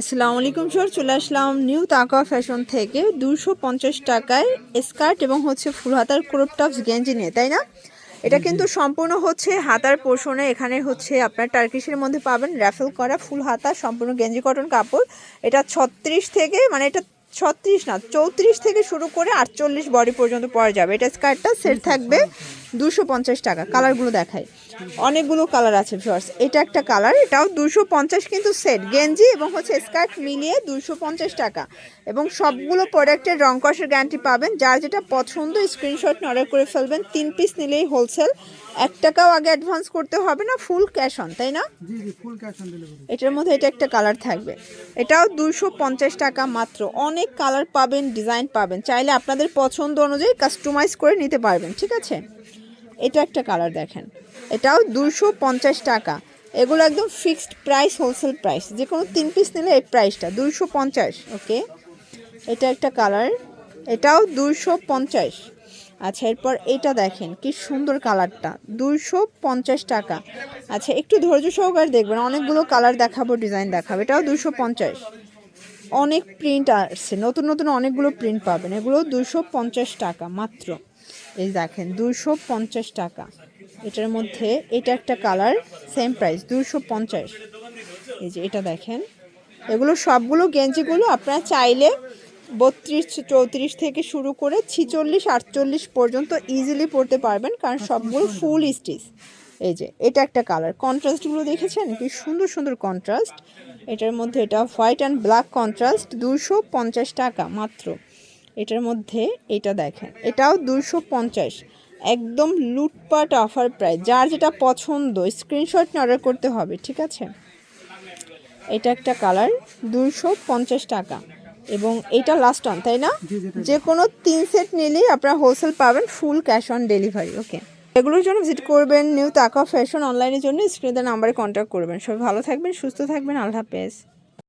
আসসালামু আলাইকুম, স্যার। চলে আসলাম নিউ তাকা ফ্যাশন থেকে। দুশো পঞ্চাশ টাকায় স্কার্ট এবং হচ্ছে ফুল হাতার ক্রপ টপস গেঞ্জি নিয়ে, তাই না? এটা কিন্তু সম্পূর্ণ হচ্ছে হাতার পোষণে। এখানে হচ্ছে আপনার টার্কিশের মধ্যে পাবেন র্যাফেল করা ফুল হাতা, সম্পূর্ণ গেঞ্জি, কটন কাপড়। এটা ছত্রিশ থেকে মানে এটা ছত্রিশ না, চৌত্রিশ থেকে শুরু করে আটচল্লিশ বডি পর্যন্ত পরা যাবে। এটা স্কার্টটা সেট থাকবে দুশো পঞ্চাশ টাকা কালারগুলো দেখায় অনেকগুলো কালার আছে ফিওর্স এটা একটা কালার এটাও দুশো পঞ্চাশ কিন্তু সেট গেঞ্জি এবং হচ্ছে স্কার্ট মিলিয়ে দুশো পঞ্চাশ টাকা। এবং সবগুলো প্রোডাক্টের রং কষের গ্যারান্টি পাবেন। যার যেটা পছন্দ স্ক্রিনশট অর্ডার করে ফেলবেন। তিন পিস নিলেই হোলসেল এক টাকাও আগে অ্যাডভান্স করতে হবে না ফুল ক্যাশ অন তাই না? এটার মধ্যে এটা একটা কালার থাকবে। এটাও দুশো পঞ্চাশ টাকা মাত্র। অনেক কালার পাবেন ডিজাইন পাবেন। চাইলে আপনাদের পছন্দ অনুযায়ী কাস্টমাইজ করে নিতে পারবেন ঠিক আছে? এটা একটা কালার দেখেন। এটাও দুশো পঞ্চাশ টাকা। এগুলো একদম ফিক্সড প্রাইস হোলসেল প্রাইস যে কোনো তিন পিস নিলে এই প্রাইসটা দুশো পঞ্চাশ ওকে এটা একটা কালার এটাও দুশো পঞ্চাশ। আচ্ছা এরপর এটা দেখেন, কি সুন্দর কালারটা দুশো পঞ্চাশ টাকা। আচ্ছা একটু ধৈর্য সহকারে দেখবেন, অনেকগুলো কালার দেখাবো ডিজাইন দেখাবো, এটাও দুশো পঞ্চাশ। অনেক প্রিন্ট আসছে, নতুন নতুন অনেকগুলো প্রিন্ট পাবেন এগুলো দুশো পঞ্চাশ টাকা মাত্র। এই দেখেন দুশো পঞ্চাশ টাকা। এটার মধ্যে এটা একটা কালার সেম প্রাইস দুশো পঞ্চাশ। এই যে এটা দেখেন এগুলো সবগুলো গেঞ্জিগুলো আপনারা চাইলে বত্রিশ চৌত্রিশ থেকে শুরু করে ছিচল্লিশ আটচল্লিশ পর্যন্ত ইজিলি পরতে পারবেন কারণ সবগুলো ফুল স্টিচ এই যে এটা একটা কালার। কন্ট্রাস্টগুলো দেখেছেন? কি সুন্দর সুন্দর কন্ট্রাস্ট এটার মধ্যে এটা হোয়াইট অ্যান্ড ব্ল্যাক কন্ট্রাস্ট দুশো পঞ্চাশ টাকা মাত্র। এটার মধ্যে এটা দেখেন। এটাও দুশো পঞ্চাশ। একদম লুটপাট অফার প্রাইস। যার যেটা পছন্দ স্ক্রিনশট নিয়ে অর্ডার করতে হবে ঠিক আছে? এটা একটা কালার দুশো পঞ্চাশ টাকা। এবং এটা লাস্ট অন তাই না? যে কোনো তিন সেট নিলেই আপনারা হোলসেল পাবেন full cash on delivery okay এগুলোর জন্য ভিজিট করবেন নিউ তাকা ফ্যাশন অনলাইনের জন্য স্ক্রিনে নাম্বারে কন্ট্যাক্ট করবেন। সবাই ভালো থাকবেন সুস্থ থাকবেন আল্লাহ হাফেজ।